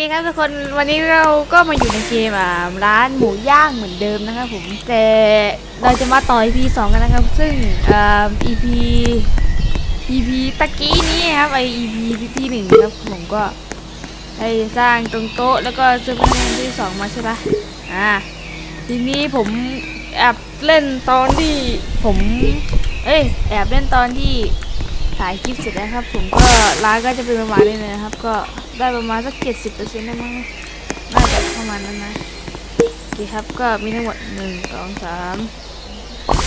เคครับทุกคนวันนี้เราก็มาอยู่ในเกมอ่าร้านหมูย่างเหมือนเดิมนะครับผมแต่เราจะมาต่อ EP 2กันนะครับ ซึ่งอ่า EP EP ตะกี้นี้ครับไอ EP ที่หนึ่งครับผมก็ได้สร้างตรงโต๊ะแล้วก็ซื้อพนังานที่สองมาใช่ปะอ่าทีนี้ผมแอบเล่นตอนที่ผม เอ้ยแอบเล่นตอนที่ถ่ายคลิปเสร็จแล้วครับ ผมก็ร้านก็จะเป็นประมาณนี้เลยนะครับ ก็ ได้ประมาณสักเจ็ดสิบเปอร์เซ็นต์ได้มั้งน่าจะประมาณนั้นนะโอเคครับก็มีทั้งหมดหนึ่งสองสาม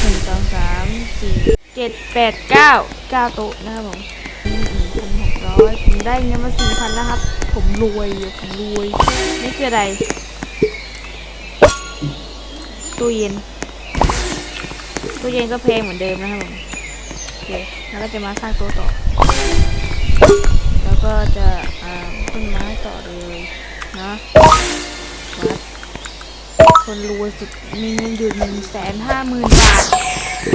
หนึ่งสองสามสี่เจ็ดแปดเก้าเก้าโต๊ะนะครับผมหนึ่งพันหกร้อยผมได้เงินมาสี่พันแล้วครับ ผมรวยอยู่ผมรวยนี่คืออะไรตู้เย็นตู้เย็นก็แพงเหมือนเดิมนะครับผมโอเคแล้วก็จะมาสร้างตัวต่อ ก็จะอ่าต้นไม้ต่อเลยนะคนรวยสุดมีเงินอยู่หนึ่งแสนห้าหมื่นบาท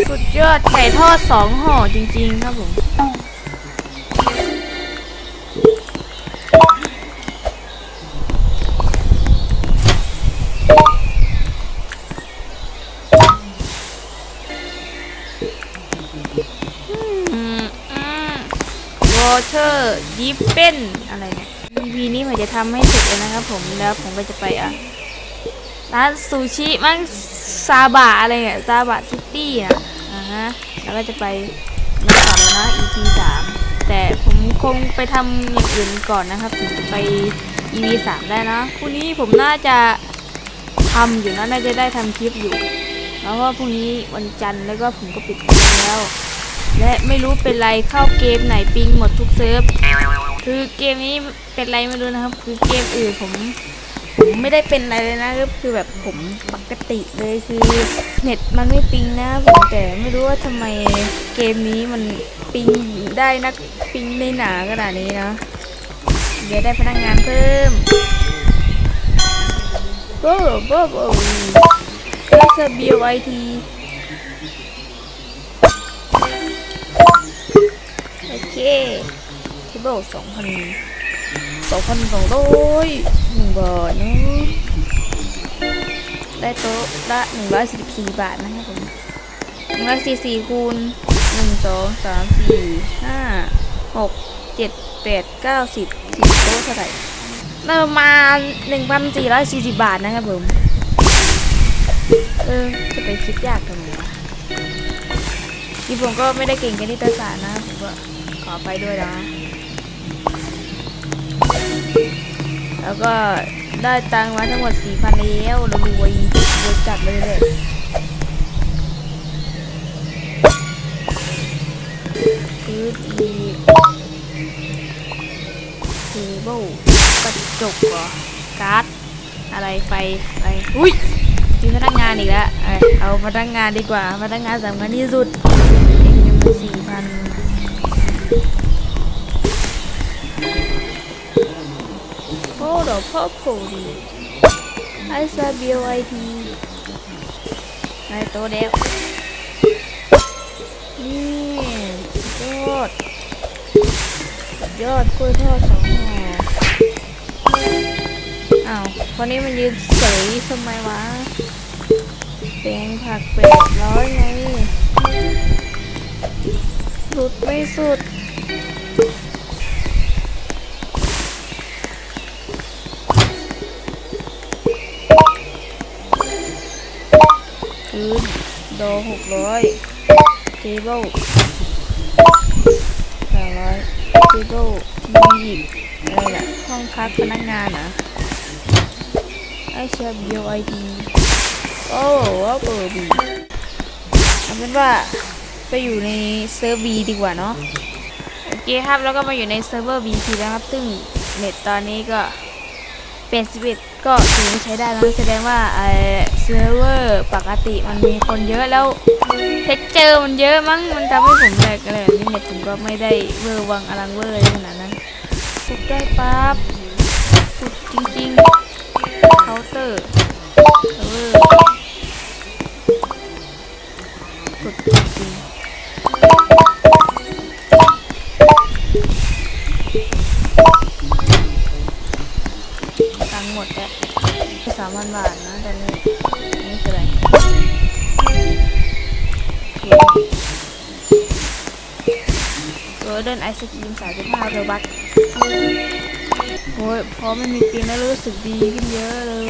สุดยอดไก่ทอดสองห่อจริงๆครับผม เตอร์ดิฟเป็นอะไรเนี่ย EP นี้ผมจะทำให้เสร็จเลยนะครับผมแล้วผมก็จะไปอะร้านซูชิมั้งซาบะอะไรเนี่ยซาบะซิตี้อะอ่าฮะแล้วก็จะไปในต่อนะ EP สามแต่ผมคงไปทำอย่างอื่นก่อนนะครับถึงจะไป EP สามได้นะพรุ่งนี้ผมน่าจะทำอยู่นะน่าจะได้ทำคลิปอยู่ แล้วก็พรุ่งนี้วันจันทร์แล้วก็ผมก็ปิดเทอมแล้ว และไม่รู้เป็นไรเข้าเกมไหนปิงหมดทุกเซิร์ฟคือเกมนี้เป็นไรไม่รู้นะครับ คือเกมอื่นผม ผมไม่ได้เป็นอะไรเลยนะก็คือแบบผมปกติเลยคือเน็ตมันไม่ปิงนะผมแต่ไม่รู้ว่าทำไมเกมนี้มันปิงได้นักปิงได้หนาขนาดนี้นะเดี๋ยวได้พนักงานเพิ่มโอ้โหโอ้โหเอสบีไอที เคเทเบิลสองพันสองพันสองร้อยหนึ่งบาทเนาะได้โต๊ะละหนึ่งร้อยสิบสี่บาทนะครับผมหนึ่งร้อยสี่สี่คูณหนึ่งสองสามสี่ห้าหกเจ็ดแปดเก้าสิบสิบโต๊ะเท่าไหร่ประมาณหนึ่งพันสี่ร้อยสี่สิบบาทนะครับผมเออจะไปคิดยากทำไมวะที่ผมก็ไม่ได้เก่งคณิตศาสตร์นะผมก็ ขอไปด้วยนะ แล้วก็ได้ตังค์มาทั้งหมดสี่พันแล้วเรารวยรวยจัดเลยเลยคืออีเทเบิลกระจกเหรอการ์ดอะไรไฟอะไรอุ้ยมีพนักงานอีกแล้ว เอาพนักงานดีกว่า พนักงานสำคัญที่สุดเองเงินมาสี่พัน โอ้ดอกพ่อโผล่ดีไอซาเบียวไอทีไอโตเดฟนี่ยอดสุดยอดกล้วยทอดสองห่ออ้าวคนนี้มันยืนเฉยทำไมวะแปลงผักเป็ดร้อยไงสุดไม่สุด โดหกร้อยเทเบิลสามร้อยเทเบิลทีวีอะไรล่ะห้องพักพนักงานนะไอเชียบีไอดีโอ้ว้าเบอร์บีเอาเป็นว่าไปอยู่ในเซิร์ฟบีดีกว่าเนาะโอเคครับแล้วก็มาอยู่ในเซิร์ฟเวอร์บีทีแล้วครับ ซึ่งเน็ตตอนนี้ก็เป็น11 ก็ถือว่าใช้ได้แล้วแสดงว่าไอเซิร์ฟเวอร์ปกติมันมีคนเยอะแล้วเท็กเจอร์มันเยอะมั้งมันทำให้ผมแหลกอะไรแบบนี้เน็ตผมก็ไม่ได้เวอร์วังอลังเวอร์ขนาดนั้นสุดได้ปั๊บสุดจริงๆเคาน์เตอร์เวอร์สุดจริง สามพันบาทนะตอนนี้นี่คืออะไรโกลเดินไอศครีมสามสิบห้าเรบัตโอ้ยพอไม่มีปีนแล้วรู้สึกดีขึ้นเยอะเลย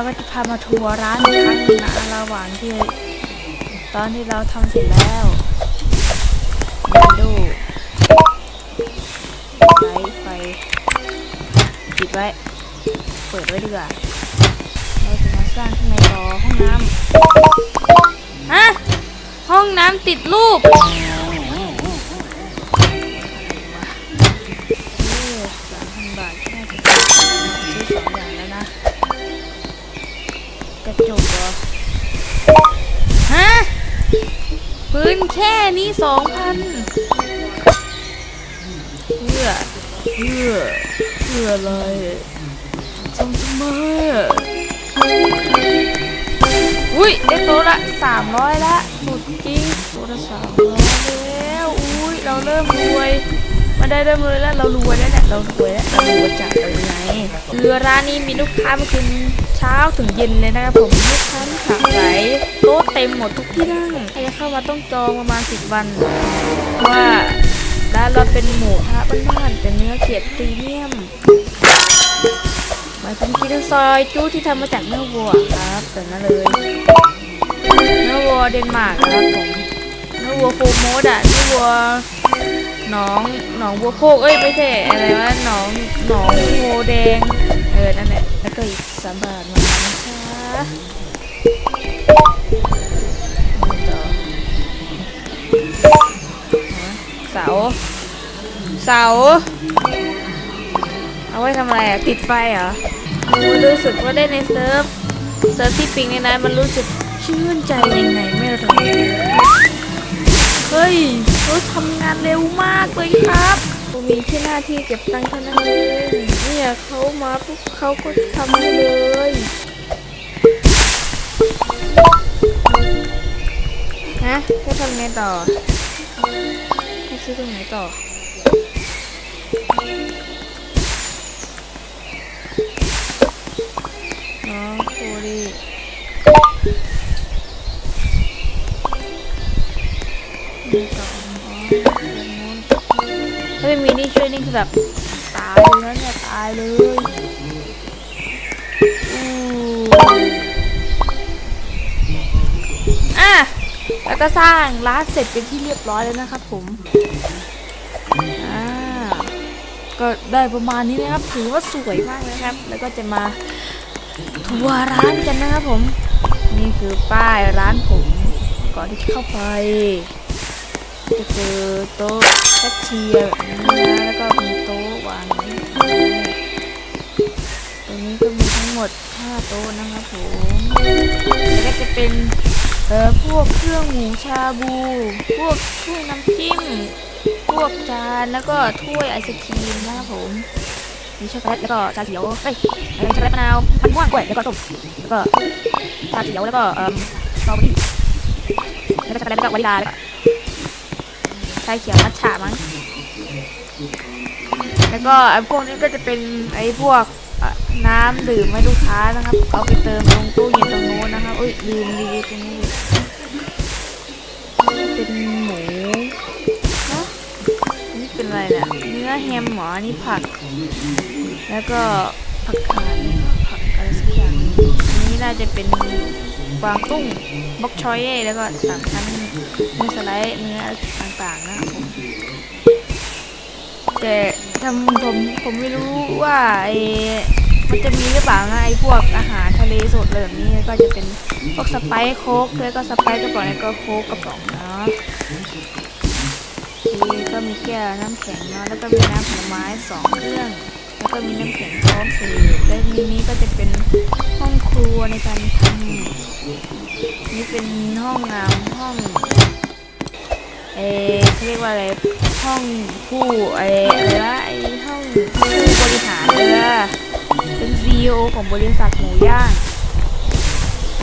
เราก็จะพามาทัวร์ร้านอีกครั้งหนึงนะระหว่างที่ตอนที่เราทำเสร็จแล้วมาดูไลไฟปิดไว้ เปิดไว้ดีกว่าเราจะมาสร้างข้างในต่อห้องน้ำฮะห้องน้ำติดรูปสามพันบาทแค่ซื้อสองอย่าง พื้นแค่นี้สองพันเพื่อเพื่อเพื่ออะไรทำทำไมอะอุ้ยได้โต๊ะละสามร้อยละสุดจริงโต๊ะละสามร้อยแล้วอุ้ยเราเริ่มรวย มาได้เริ่มเลยแล้วเรารวยแล้วเนี่ยเรารวยแล้วเรารวยจากเลยไงคือร้านนี้มีลูกค้ามากินเช้าถึงเย็นเลยนะครับผมลูกค้าไม่ขาดสายโต๊ะเต็มหมดทุกที่นั่งใครจะเข้ามาต้องจองประมาณสิบวันว่าร้านเราเป็นหมูทะบ้านๆแต่เนื้อเกียรติพรีเมียมหมายถึงกินซอยจู้ที่ทำมาจากเนื้อวัวครับแต่นั่นเลยเนื้อวัวเดนมาร์กครับผมเนื้อวัวโฟโมดอะเนื้อวัว น้องหนองบัวโคกเอ้ยไม่ใช่อะไรวะหนองหนองโพแดงเออนั่นแหละแล้วก็อีกสามบาทมานะคะมาต่อเสาเสาเอาไว้ทำอะไรอะติดไฟเหรอรู้สึกว่าได้ในเซิร์ฟเซิร์ฟที่ปิงในนั้นมันรู้สึกชื่นใจยังไงไม่รู้เฮ้ย เขาทำงานเร็วมากเลยครับผมมีแค่หน้าที่เก็บตังค์เท่านั้นเองเนี่ยเขามาปุ๊บเขาก็ทำเลยฮะจะทำไงต่อจะซื้อตรงไหนต่อ แบบตายเลยนะเนี่ยตายเลยอะแล้วก็สร้างร้านเสร็จเป็นที่เรียบร้อยแล้วนะครับผมอ่าก็ได้ประมาณนี้นะครับถือว่าสวยมากเลยครับ แล้วก็จะมาทัวร์ร้านกันนะครับผม นี่คือป้ายร้านผมก่อนที่จะเข้าไป จะเจอโต๊ะแคชเชียร์แบบนี้นะ แล้วก็มีโต๊ะวางไว้ตรงนี้ก็มีทั้งหมด 5 โต๊ะนะครับผมแล้วก็จะเป็นเอ่อพวกเครื่องหมูชาบู พวกถ้วยน้ำจิ้ม พวกจาน แล้วก็ถ้วยไอศครีมนะครับผม มีช็อกโกแลตแล้วก็ชาเขียวเอ้ยช็อกโกแลตมะนาวมันม่วงกล้วยแล้วก็ส้มแล้วก็ชาเขียวแล้วก็เอ่อสตรอเบอรี่แล้วก็ช็อกโกแลตแล้วก็วานิลาแล้วก็าเขียวมัทฉะมั้ง แล้วก็ไอ้พวกนี้ก็จะเป็นไอ้พวกน้ำดื่มให้ลูกค้านะครับ เอาไปเติมตรงตู้เย็นตรงโน้นนะครับเอ้ยลืมรีตรงนี้เลยเป็นหมูนอะนี่เป็นอะไรเนี่ยเนื้อแฮมหมออนี่ผัก แล้วก็ผักขาดผักอะไรสักอย่างอันนี้น่าจะเป็นกวางตุ้งบล็อกชอยเย่แล้วก็สามชั้นเนื้อสไลด์เนื้อ ต่างๆนะครับผมแต่ทำผมผมไม่รู้ว่าไอมันจะมีหรือเปล่านะไอพวกอาหารทะเลสดอะไรแบบนี้ก็จะเป็นพวกสไปซ์โค้กแล้วก็สไปซ์กระป๋องแล้วก็โค้กกระป๋องเนาะนี่ก็มีแก้วน้ำแข็งเนาะแล้วก็มีน้ำผลไม้สองเครื่องแล้วก็มีน้ำแข็งพร้อมเสิร์ฟและมีนี้ก็จะเป็นห้องครัวในการทำนี่เป็นห้องน้ำห้อง ออเขาเรียกว่าอะไรห้องผู้ไออะไรวะไอห้องผู้บริหารเออเป็น CEO ของบริษัทหมูย่าง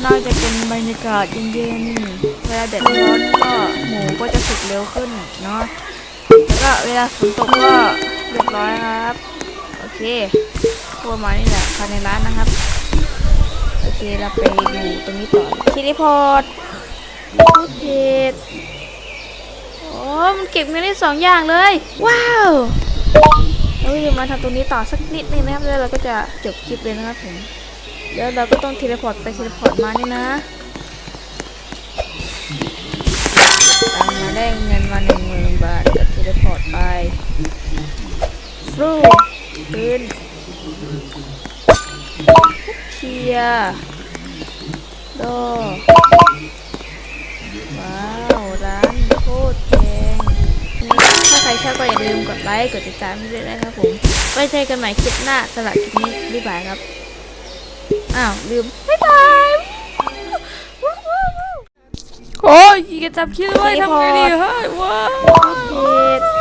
นอกจากเป็นบรรยากาศเย็นๆเวลาแดดร้อนก็หมูก็จะสุกเร็วขึ้นเนาะแล้วก็เวลาฝนตกก็เรียบร้อยครับ โอเคทั่วมานี่แหละภายในร้านนะครับโอเคเราไปดูตรงนี้ต่อทีรีพอร์ตพูดเพจ มันเก็บเงินได้สองอย่างเลย ว้าวเราจะมาทำตรงนี้ต่อสักนิดนึงนะครับแล้วเราก็จะจบคลิปเลยนะครับผมแล้วเราก็ต้องทีรีพอร์ตไปทีรีพอร์ตมานี่นะตังมาได้เงินมาหนึ่งหมื่นบาทก็ทีรีพอร์ตไปฟลูพื้นเทียร์โด รชอบก็อย่าลืมกดไลค์ กดติดตามให้ด้วยนะครับผม ไว้เจอกันใหม่คลิปหน้าสำหรับคลิปนี้บ๊ายบายครับ อ้าว ลืม บ๊ายบายโอ้ยอย่าจับคิดไว้ทำไงดีเฮ้ยว้าว